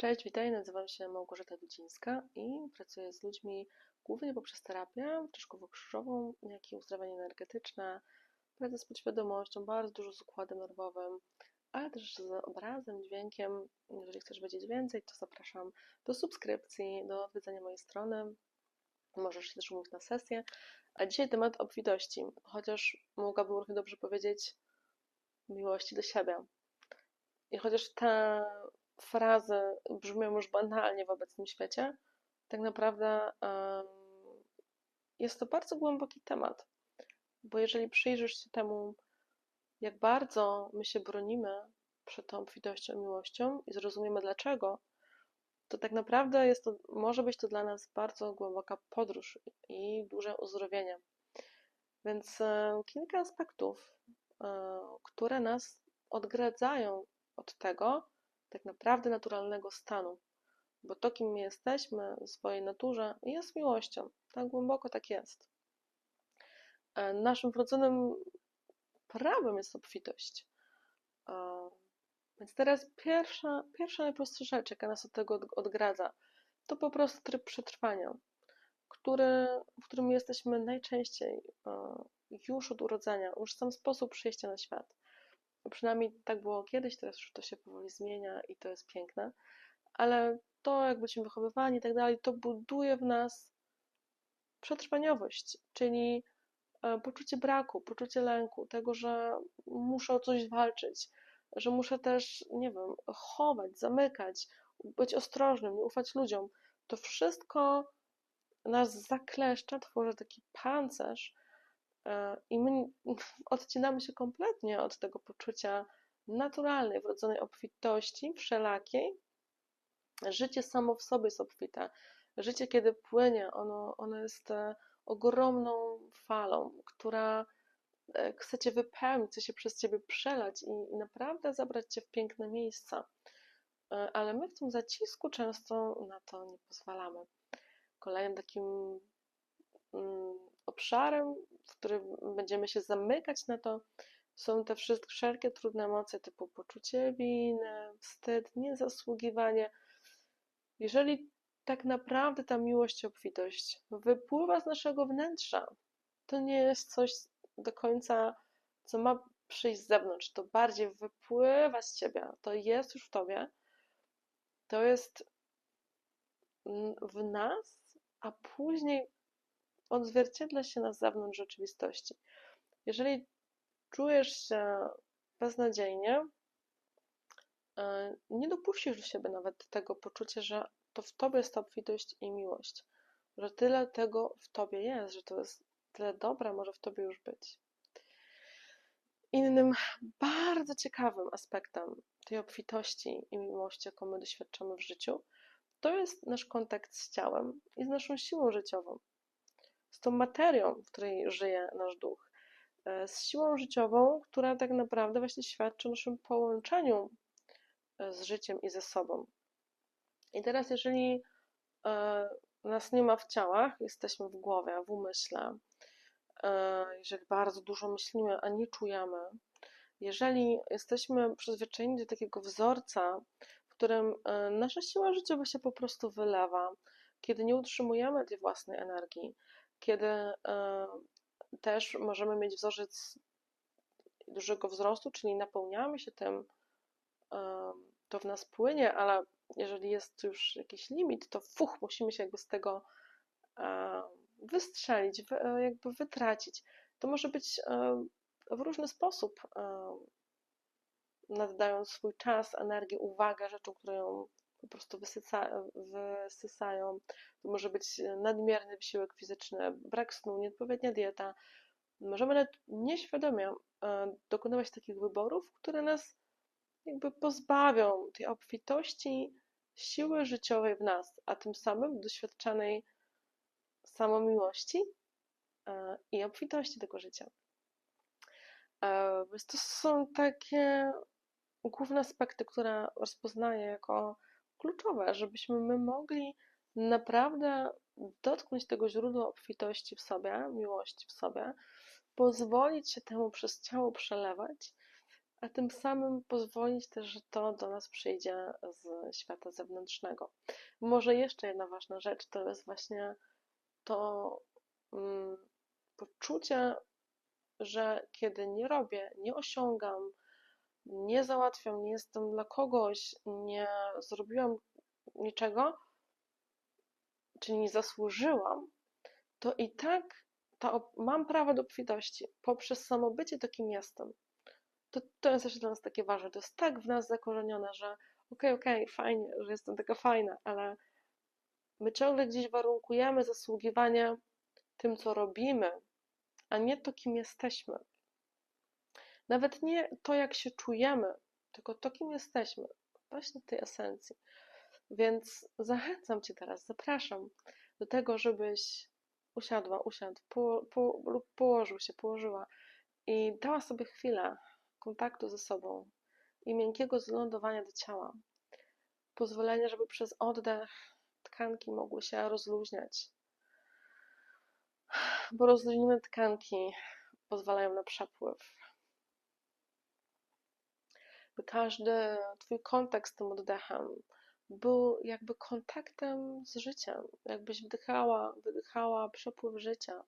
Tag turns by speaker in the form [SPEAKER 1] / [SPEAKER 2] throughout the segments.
[SPEAKER 1] Cześć, witaj, nazywam się Małgorzata Dudzińska i pracuję z ludźmi głównie poprzez terapię czaszkowo-krzyżową, jak i uzdrawianie energetyczne, pracę z podświadomością, bardzo dużo z układem nerwowym, ale też z obrazem, dźwiękiem. Jeżeli chcesz wiedzieć więcej, to zapraszam do subskrypcji, do odwiedzenia mojej strony. Możesz się też umówić na sesję. A dzisiaj temat obfitości, chociaż mogłabym równie dobrze powiedzieć miłości do siebie. I chociaż te frazy brzmią już banalnie w obecnym świecie, tak naprawdę jest to bardzo głęboki temat. Bo jeżeli przyjrzysz się temu, jak bardzo my się bronimy przed tą obfitością miłością i zrozumiemy dlaczego, to tak naprawdę jest to, może być to dla nas bardzo głęboka podróż i duże uzdrowienie. Więc e, kilka aspektów, e, które nas odgradzają od tego, tak naprawdę naturalnego stanu. Bo to, kim my jesteśmy w swojej naturze, jest miłością. Tak głęboko tak jest. E, naszym wrodzonym prawem jest obfitość. E, więc teraz pierwsza, pierwsza najprostsza rzecz, jaka nas od tego odgradza, to po prostu tryb przetrwania, który, w którym jesteśmy najczęściej e, już od urodzenia, już sam sposób przyjścia na świat. Przynajmniej tak było kiedyś, teraz już to się powoli zmienia i to jest piękne, ale to, jak byliśmy wychowywani i tak dalej, to buduje w nas przetrwaniowość, czyli e, poczucie braku, poczucie lęku, tego, że muszę o coś walczyć, że muszę też, nie wiem, chować, zamykać, być ostrożnym, nie ufać ludziom. To wszystko nas zakleszcza, tworzy taki pancerz, I my odcinamy się kompletnie od tego poczucia naturalnej, wrodzonej obfitości, wszelakiej. Życie samo w sobie jest obfite. Życie, kiedy płynie, ono, ono jest e, ogromną falą, która e, chce cię wypełnić, chce się przez ciebie przelać i, i naprawdę zabrać cię w piękne miejsca. Ale my w tym zacisku często na to nie pozwalamy. Kolejnym takim mm, obszarem, w którym będziemy się zamykać na to, są te wszystkie wszelkie trudne emocje typu poczucie winy, wstyd, niezasługiwanie. Jeżeli tak naprawdę ta miłość obfitość wypływa z naszego wnętrza, to nie jest coś do końca, co ma przyjść z zewnątrz, to bardziej wypływa z ciebie, to jest już w tobie, to jest w nas, a później odzwierciedla się na zewnątrz rzeczywistości. Jeżeli czujesz się beznadziejnie, e, nie dopuścisz do siebie nawet tego poczucia, że to w tobie jest obfitość i miłość, że tyle tego w tobie jest, że to jest tyle dobra może w tobie już być. Innym bardzo ciekawym aspektem tej obfitości i miłości, jaką my doświadczamy w życiu, to jest nasz kontakt z ciałem i z naszą siłą życiową z tą materią, w której żyje nasz duch, e, z siłą życiową, która tak naprawdę właśnie świadczy o naszym połączeniu e, z życiem i ze sobą. I teraz, jeżeli e, nas nie ma w ciałach, jesteśmy w głowie, w umyśle, jeżeli bardzo dużo myślimy, a nie czujemy, jeżeli jesteśmy przyzwyczajeni do takiego wzorca, w którym nasza siła życiowa się po prostu wylewa, kiedy nie utrzymujemy tej własnej energii, kiedy e, też możemy mieć wzorzec dużego wzrostu, czyli napełniamy się tym, e, to w nas płynie, ale jeżeli jest już jakiś limit, to fuch, musimy się jakby z tego e, wystrzelić, jakby wytracić. To może być w różny sposób, naddając swój czas, energię, uwagę rzeczom, które po prostu wysyca, wysysają. To może być nadmierny wysiłek fizyczny, brak snu, nieodpowiednia dieta. Możemy nawet nieświadomie e, dokonywać takich wyborów, które nas jakby pozbawią tej obfitości siły życiowej w nas, a tym samym doświadczanej samomiłości e, i obfitości tego życia. E, więc to są takie główne aspekty, które rozpoznaję jako kluczowe, żebyśmy my mogli naprawdę dotknąć tego źródła obfitości w sobie, miłości w sobie, pozwolić się temu przez ciało przelewać a tym samym pozwolić też, że to do nas przyjdzie z świata zewnętrznego. Może jeszcze jedna ważna rzecz to jest właśnie to mm, poczucie, że kiedy nie robię, nie osiągam, nie załatwiam, nie jestem dla kogoś, nie zrobiłam niczego, czy nie zasłużyłam, to i tak ta, mam prawo do obfitości poprzez samo bycie takim jestem. To, to jest też dla nas takie ważne. To jest tak w nas zakorzenione, że okej, okay, okej, okay, fajnie, że jestem taka fajna, ale my ciągle gdzieś warunkujemy zasługiwanie tym, co robimy, a nie to, kim jesteśmy. Nawet nie to, jak się czujemy, tylko to, kim jesteśmy. Właśnie tej esencji. Więc zachęcam Cię teraz, zapraszam do tego, żebyś usiadła, usiadł po, po, lub położył się, położyła i dała sobie chwilę kontaktu ze sobą i miękkiego zlądowania do ciała. Pozwolenie, żeby przez oddech tkanki mogły się rozluźniać. Bo rozluźnione tkanki pozwalają na przepływ. By każdy Twój kontakt z tym oddechem był jakby kontaktem z życiem, jakbyś wdychała, wydychała przepływ życia.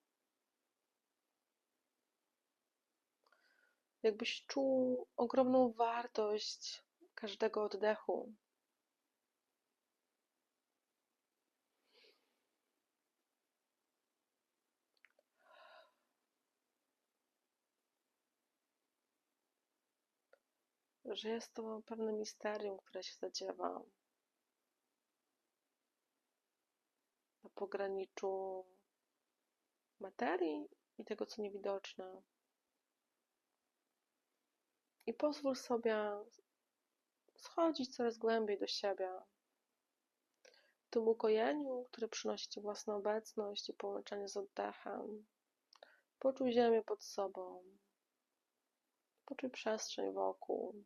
[SPEAKER 1] Jakbyś czuł ogromną wartość każdego oddechu. Że jest to pewne misterium, które się zadziewa pograniczu materii i tego, co niewidoczne. I pozwól sobie schodzić coraz głębiej do siebie. W tym ukojeniu, które przynosi Ci własna obecność i połączenie z oddechem. Poczuj ziemię pod sobą. Poczuj przestrzeń wokół.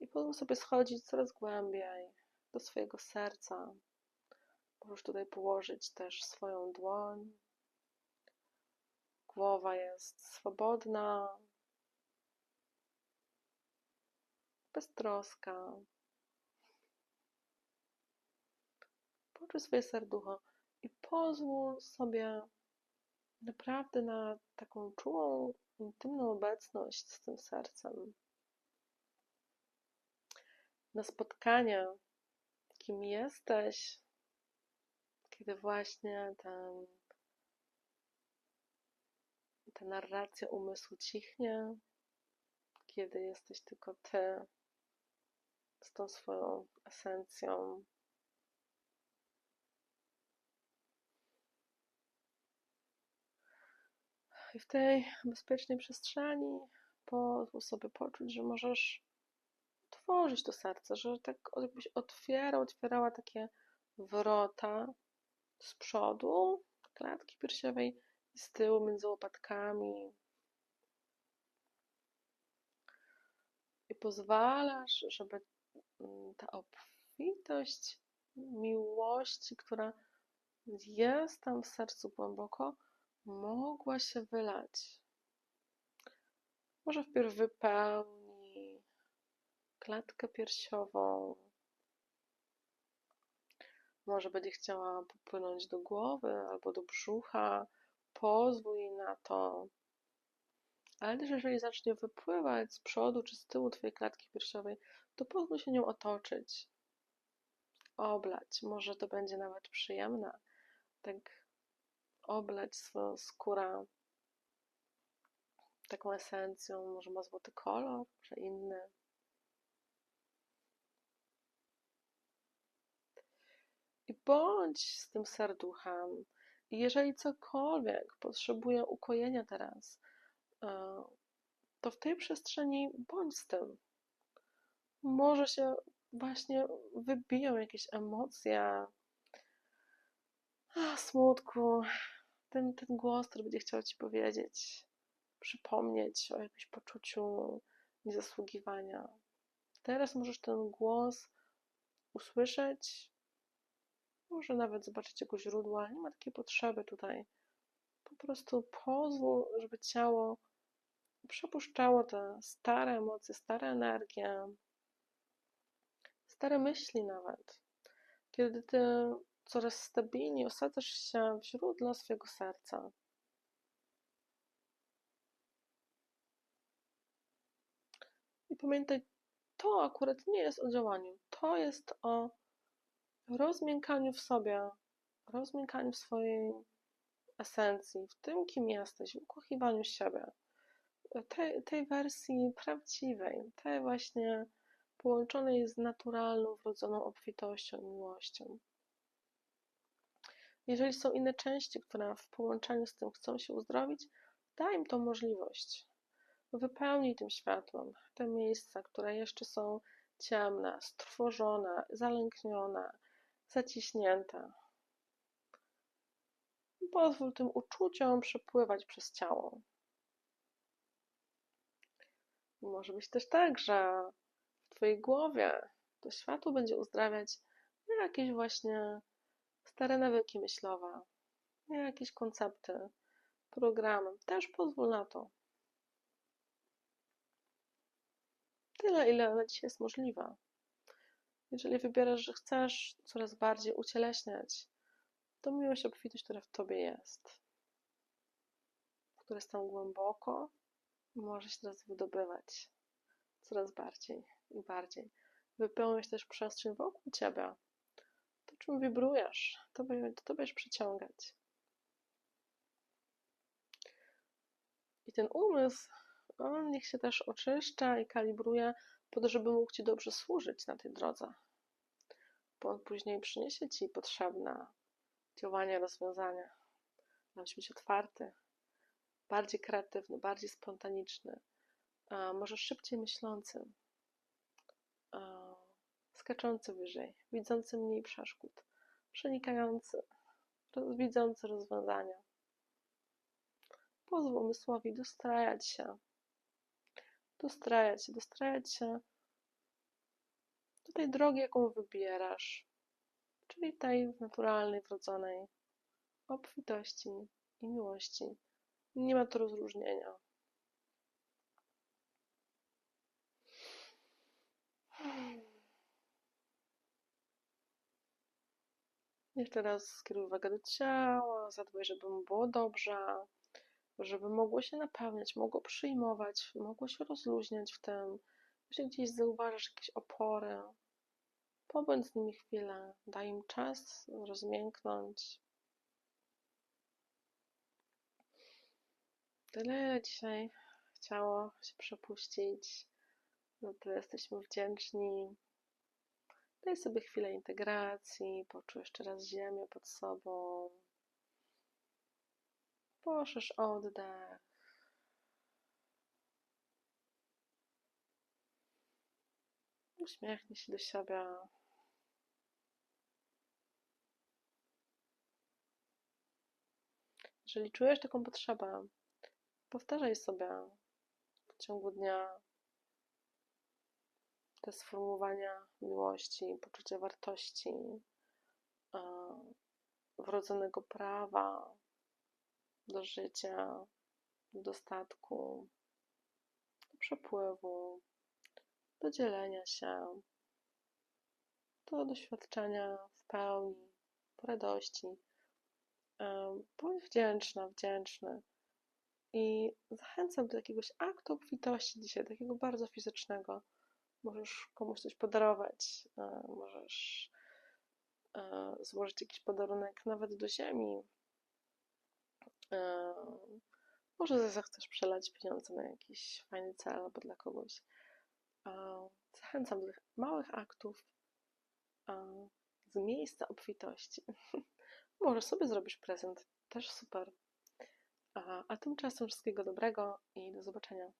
[SPEAKER 1] I pozwól sobie schodzić coraz głębiej do swojego serca, Możesz tutaj położyć też swoją dłoń. Głowa jest swobodna, beztroska. Poczuj swoje serducho i pozwól sobie naprawdę na taką czułą, intymną obecność z tym sercem. Na spotkanie, kim jesteś, kiedy właśnie ten, ta narracja umysłu cichnie, kiedy jesteś tylko ty z tą swoją esencją. I w tej bezpiecznej przestrzeni pozwól sobie poczuć, że możesz tworzyć to serce, że tak jakbyś otwierał, otwierała takie wrota z przodu klatki piersiowej i z tyłu między łopatkami. I pozwalasz, żeby mm, ta obfitość miłości, która jest tam w sercu głęboko, mogła się wylać. Może wpierw wypełni klatkę piersiową, może będzie chciała popłynąć do głowy albo do brzucha, pozwól na to. Ale też jeżeli zacznie wypływać z przodu czy z tyłu Twojej klatki piersiowej, to pozwól się nią otoczyć, oblać. Może to będzie nawet przyjemne, tak oblać swoją skórę taką esencją, może ma złoty kolor, może inny. I bądź z tym serduchem. I jeżeli cokolwiek potrzebuje ukojenia teraz, e, to w tej przestrzeni bądź z tym. Może się właśnie wybiją jakieś emocje a, smutku, ten, ten głos, który będzie chciał ci powiedzieć, przypomnieć o jakimś poczuciu niezasługiwania. Teraz możesz ten głos usłyszeć, może nawet zobaczyć jego źródła, ale nie ma takiej potrzeby tutaj. Po prostu pozwól, żeby ciało przepuszczało te stare emocje, stare energie, stare myśli nawet. Kiedy ty coraz stabilniej osadzasz się w źródle swojego serca. I pamiętaj, to akurat nie jest o działaniu, to jest o rozmiękaniu w sobie, rozmiękaniu w swojej esencji, w tym, kim jesteś, w ukochiwaniu siebie, tej, tej wersji prawdziwej, tej właśnie połączonej z naturalną, wrodzoną obfitością i miłością. Jeżeli są inne części, które w połączeniu z tym chcą się uzdrowić, daj im tą możliwość. Wypełnij tym światłem te miejsca, które jeszcze są ciemne, strwożone, zalęknione, zaciśnięte. Pozwól tym uczuciom przepływać przez ciało. Może być też tak, że w Twojej głowie to światło będzie uzdrawiać jakieś właśnie stare nawyki myślowe, jakieś koncepty, programy. Też pozwól na to. Tyle, ile na dzisiaj jest możliwe. Jeżeli wybierasz, że chcesz coraz bardziej ucieleśniać to miłość, obfitość, która w Tobie jest, która jest tam głęboko, może się teraz wydobywać coraz bardziej i bardziej. Wypełniać też przestrzeń wokół Ciebie. To, czym wibrujesz, to, to będziesz przyciągać. I ten umysł, on niech się też oczyszcza i kalibruje po to, żeby mógł Ci dobrze służyć na tej drodze. Bo on później przyniesie Ci potrzebne działania, rozwiązania. Musi być otwarty, bardziej kreatywny, bardziej spontaniczny, może szybciej myślący, skaczący wyżej, widzący mniej przeszkód, przenikający, widzący rozwiązania. Pozwól umysłowi dostrajać się, dostrajać się, dostrajać się do tej drogi, jaką wybierasz, czyli tej naturalnej, wrodzonej obfitości i miłości. Nie ma tu rozróżnienia. Jeszcze raz skieruj uwagę do ciała, zadbaj, żeby mu było dobrze, żeby mogło się napełniać, mogło przyjmować, mogło się rozluźniać w tym. Jeżeli gdzieś zauważasz jakieś opory, pobądź z nimi chwilę, daj im czas rozmięknąć. Tyle dzisiaj chciało się przepuścić. No to jesteśmy wdzięczni. Daj sobie chwilę integracji, poczuj jeszcze raz ziemię pod sobą. Poszerz oddech. Uśmiechnij się do siebie. Jeżeli czujesz taką potrzebę, powtarzaj sobie w ciągu dnia te sformułowania miłości, poczucia wartości, wrodzonego prawa do życia, do dostatku, do przepływu, do dzielenia się, do doświadczenia w pełni, po radości. Bądź wdzięczna, wdzięczny. I zachęcam do jakiegoś aktu obfitości dzisiaj, takiego bardzo fizycznego. Możesz komuś coś podarować, możesz złożyć jakiś podarunek nawet do ziemi. Może zechcesz przelać pieniądze na jakiś fajny cel albo dla kogoś. Zachęcam do tych małych aktów z miejsca obfitości. Może sobie zrobisz prezent, też super. A, a tymczasem wszystkiego dobrego i do zobaczenia.